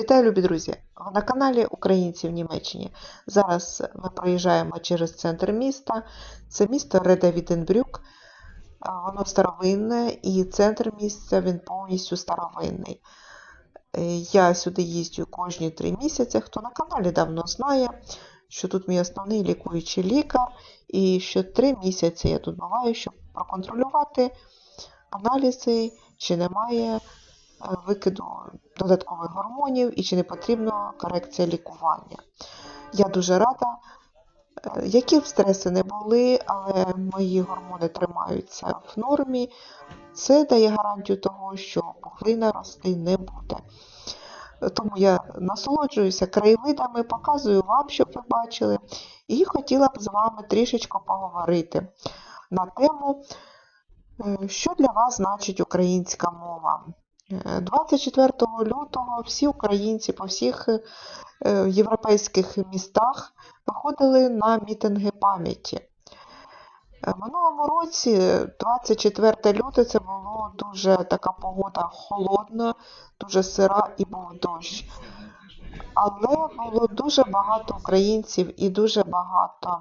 Вітаю, любі друзі! На каналі Українці в Німеччині. Зараз ми проїжджаємо через центр міста. Це місто Редевіденбрюк. А, Воно старовинне і центр міста він повністю старовинний. Е, Я сюди їздю кожні три місяці. Хто на каналі давно знає, що тут мій основний лікуючий лікар, і що три місяці я тут буваю, щоб проконтролювати аналізи, чи немає викиду додаткових гормонів і чи не потрібна корекція лікування. Я дуже рада, е, які б стреси не були, але мої гормони тримаються в нормі. Це дає гарантію того, що пухлина рости не буде. Тому я насолоджуюся краєвидами, показую вам, щоб ви бачили, і хотіла б з вами трішечки поговорити на тему, е, що для вас значить українська мова. Е, 24 лютого всі українці по всіх е, європейських містах виходили на мітинги пам'яті. Е, минулому році, 24 лютого, це було дуже така погода холодна, дуже сира і був дощ. Але було дуже багато українців і дуже багато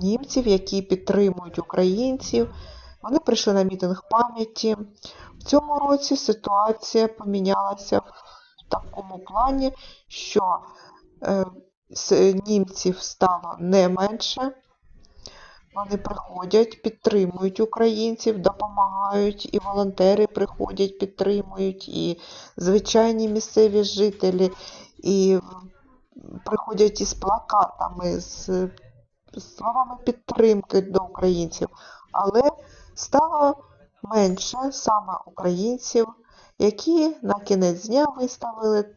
німців, які підтримують українців. Вони прийшли на мітинг пам'яті. В цьому році ситуація помінялася в такому плані, що е, німців стало не менше. Вони приходять, підтримують українців, допомагають, і волонтери приходять, підтримують, і звичайні місцеві жителі, і приходять із плакатами, з словами підтримки до українців. Але стало менше саме українців, які на кінець дня виставили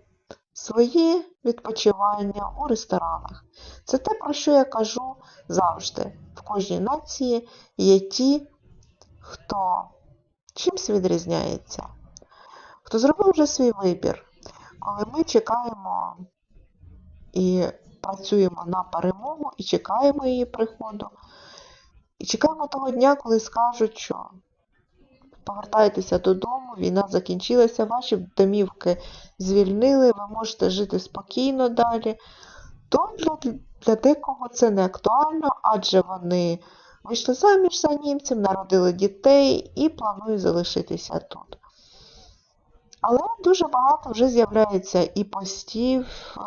свої відпочивання у ресторанах. Це те, про що я кажу завжди. В кожній нації є ті, хто чимсь відрізняється, хто зробив вже свій вибір. Коли ми чекаємо і працюємо на перемогу, і чекаємо її приходу, і чекаємо того дня, коли скажуть, що повертайтеся додому, війна закінчилася, ваші домівки звільнили, ви можете жити спокійно далі, то для, для декого це не актуально, адже вони вийшли заміж за німців, народили дітей і планують залишитися тут. Але дуже багато вже з'являється і постів е,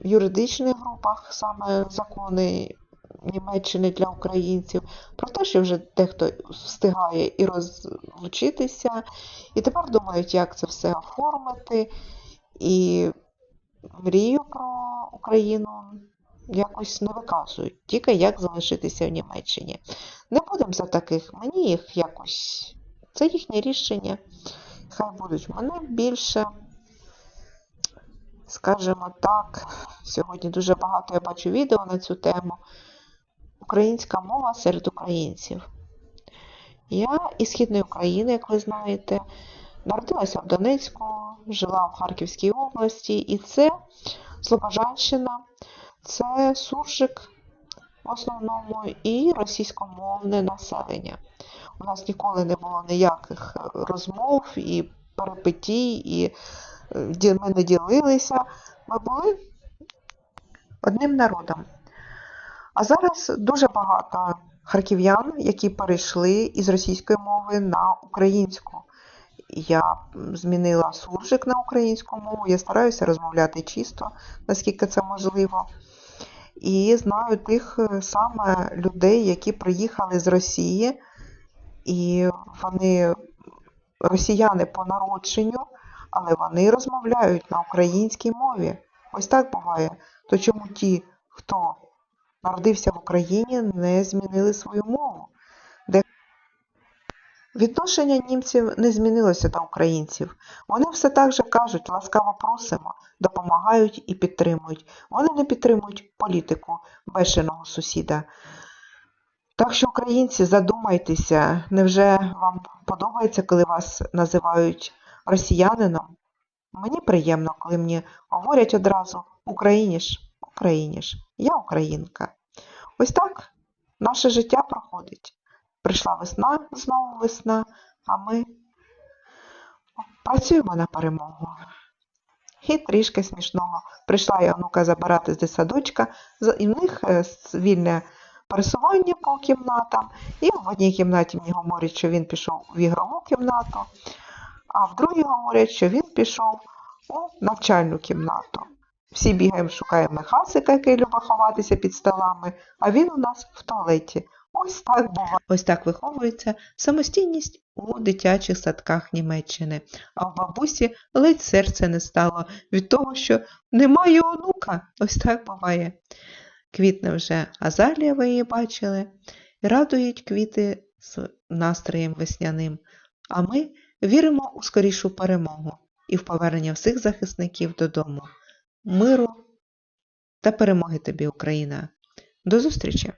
в юридичних групах, саме закони Німеччини для українців, про те, що вже дехто встигає і розлучитися, і тепер думають, як це все оформити, і мрію про Україну якось не виказують, тільки як залишитися в Німеччині. Не будемо за таких, мені їх якось. Це їхнє рішення. Хай будуть мене більше. Скажімо так, сьогодні дуже багато я бачу відео на цю тему. Українська мова серед українців. Я із Східної України, як ви знаєте, народилася в Донецьку, жила в Харківській області, і це Слобожанщина, це суржик в основному і російськомовне населення. У нас ніколи не було ніяких розмов і перепитій, і е, ми не ділилися. Ми були одним народом. А зараз дуже багато харків'ян, які перейшли із російської мови на українську. Я змінила суржик на українську мову, я стараюся розмовляти чисто, наскільки це можливо. І знаю тих е, саме людей, які приїхали з Росії, і вони росіяни по народженню, але вони розмовляють на українській мові. Ось так буває. То чому ті, хто народився в Україні, не змінили свою мову? Де відношення німців не змінилося до українців. Вони все так же кажуть, ласкаво просимо, допомагають і підтримують. Вони не підтримують політику бешеного сусіда. Так що, українці, задумайтеся, невже вам подобається, коли вас називають росіянином? Мені приємно, коли мені говорять одразу Україніш, Україніш, я українка. Ось так наше життя проходить. Прийшла весна, знову весна, а ми працюємо на перемогу. і трішки смішного. Прийшла я онука забирати з дитсадочка, і в них е, вільне пересування по кімнатам, і в одній кімнаті мені говорять, що він пішов в ігрову кімнату, а в другій говорять, що він пішов у навчальну кімнату. Всі бігаємо, шукаємо Михасика, який любить ховатися під столами, а він у нас в туалеті. Ось так буває. Ось так виховується самостійність у дитячих садках Німеччини. А в бабусі ледь серце не стало від того, що немає онука. Ось так буває. Квітне вже азалія, ви її бачили, радують квіти з настроєм весняним. А ми віримо у скорішу перемогу і в повернення всіх захисників додому. Миру та перемоги тобі, Україна. До зустрічі!